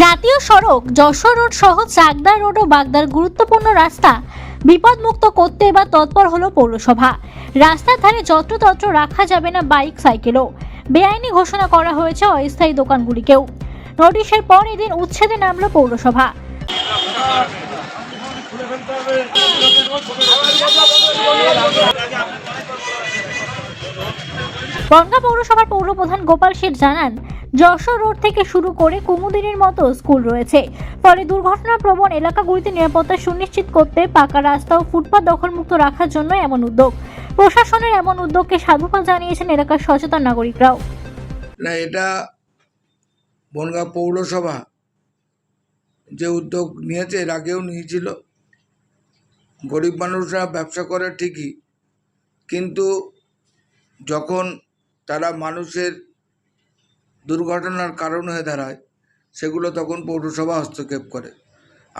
জাতীয় সড়ক যশোর রোড সহ চাকদা রোড ও বাগদার গুরুত্বপূর্ণ রাস্তা বিপদমুক্ত করতে এবার তৎপর হলো পৌরসভা। রাস্তার ধারে যত্রতত্র রাখা যাবে না বাইক, সাইকেলও। বেআইনি ঘোষণা করা হয়েছে অস্থায়ী দোকানগুলিকেও। নোটিশের পর এদিন উচ্ছেদে নামলো পৌরসভা। বনগাঁ পৌরসভার পৌরপ্রধান গোপাল শেঠ জানান, যশোর রোড থেকে শুরু করে কুমুদিনীর মতো স্কুল রয়েছে। ফলে দুর্ঘটনা প্রবণ এলাকাগুলিতে নিরাপত্তা সুনিশ্চিত করতে পাকা রাস্তা ও ফুটপাত দখলমুক্ত রাখার জন্য এমন উদ্যোগ। প্রশাসনের এমন উদ্যোগকে সাধুবাদ জানিয়েছেন এলাকার সচেতন নাগরিকরাও। না, এটা বনগাঁ পৌরসভা যে উদ্যোগ নিয়েছে, এর আগেও নিয়েছিল। গরিব মানুষরা ব্যবসা করে ঠিকই, কিন্তু যখন তারা মানুষের দুর্ঘটনার কারণ হয়ে দাঁড়ায়, সেগুলো তখন পৌরসভা হস্তক্ষেপ করে।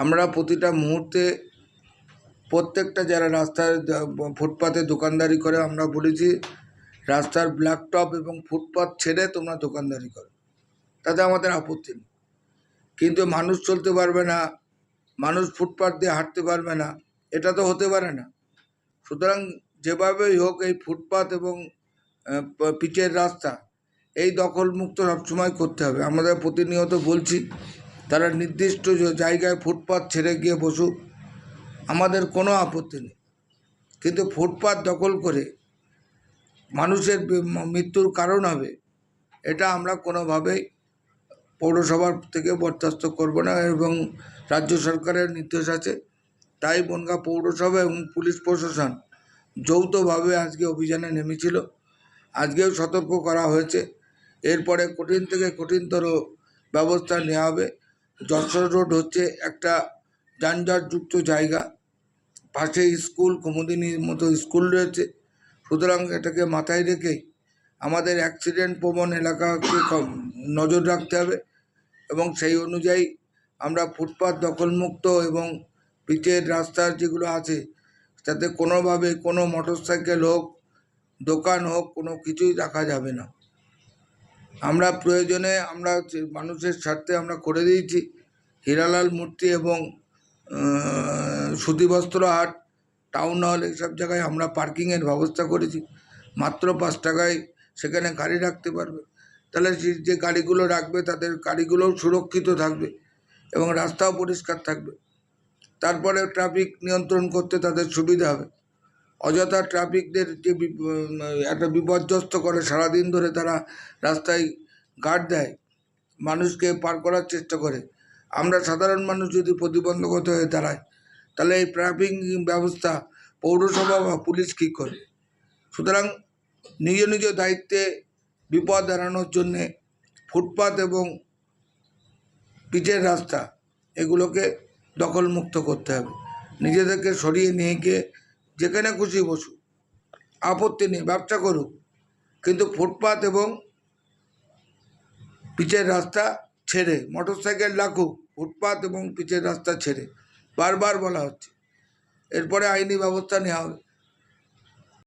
আমরা প্রতিটা মুহূর্তে প্রত্যেকটা যারা রাস্তায় ফুটপাতে দোকানদারি করে, আমরা বলেছি রাস্তার ব্ল্যাকটপ এবং ফুটপাথ ছেড়ে তোমরা দোকানদারি করো। তাতে আমাদের আপত্তি নেই। কিন্তু মানুষ চলতে পারবে না, মানুষ ফুটপাথ দিয়ে হাঁটতে পারবে না, এটা তো হতে পারে না। সুতরাং যেভাবেই হোক এই ফুটপাথ এবং পিচের রাস্তা। এই দখলমুক্ত সবসময় করতে হবে। আমাদের প্রতিনিয়ত বলছি, তারা নির্দিষ্ট জায়গায় ফুটপাথ ছেড়ে গিয়ে বসুক। আমাদের কোনো আপত্তি নেই। কিন্তু ফুটপাথ দখল করে মানুষের মৃত্যুর কারণ হবে, এটা আমরা কোনোভাবেই পৌরসভার থেকে বরখাস্ত করব না এবং রাজ্য সরকারের নির্দেশ আছে। তাই বনগাঁ পৌরসভা এবং পুলিশ প্রশাসন যৌথভাবে আজকে অভিযানে নেমেছিল। আজকেও সতর্ক করা হয়েছে। এরপরে কঠিন থেকে কঠিনতর ব্যবস্থা নেওয়া হবে। যশোর রোড হচ্ছে একটা যানজটযুক্ত জায়গা। পাশে স্কুল, কুমুদিনীর মতো স্কুল রয়েছে। সুতরাং এটাকে মাথায় রেখেই আমাদের অ্যাক্সিডেন্ট প্রবণ এলাকাকে নজর রাখতে হবে এবং সেই অনুযায়ী আমরা ফুটপাত দখলমুক্ত এবং পিচের রাস্তার যেগুলো আছে যাতে কোনোভাবে কোনো মোটর সাইকেল হোক দোকান হোক কোনো কিছুই রাখা যাবে না। আমরা প্রয়োজনে আমরা মানুষের স্বার্থে আমরা করে দিয়েছি। হীরালাল মূর্তি এবং আহ, সুতিবস্ত্র হাট টাউন হল এইসব জায়গায় আমরা পার্কিংয়ের ব্যবস্থা করেছি। মাত্র পাঁচ টাকায় সেখানে গাড়ি রাখতে পারবে। তাহলে যে গাড়িগুলো রাখবে তাদের গাড়িগুলোও সুরক্ষিত থাকবে এবং রাস্তাও পরিষ্কার থাকবে। তারপরে ট্রাফিক নিয়ন্ত্রণ করতে তাদের সুবিধা হবে। অযথা ট্রাফিকদের যে একটা বিপর্যস্ত করে সারাদিন ধরে তারা রাস্তায় গার্ড দেয়, মানুষকে পার করার চেষ্টা করে। আমরা সাধারণ মানুষ যদি প্রতিবন্ধকতা হয়ে দাঁড়ায় তাহলে এই ট্রাফিক ব্যবস্থা পৌরসভা বা পুলিশ কী করে? সুতরাং নিজ নিজ দায়িত্বে বিপদ এড়ানোর জন্যে ফুটপাত এবং পিচের রাস্তা, এগুলোকে দখলমুক্ত করতে হবে। নিজেদেরকে সরিয়ে নিয়ে গিয়ে যেখানে খুশি বসুক আপত্তি নেই, ব্যবসা করুক। কিন্তু ফুটপাত এবং পিচের রাস্তা ছেড়ে মোটর সাইকেল রাখুক, ফুটপাত এবং পিচের রাস্তা ছেড়ে, বারবার বলা হচ্ছে। এরপরে আইনি ব্যবস্থা নেওয়া হবে।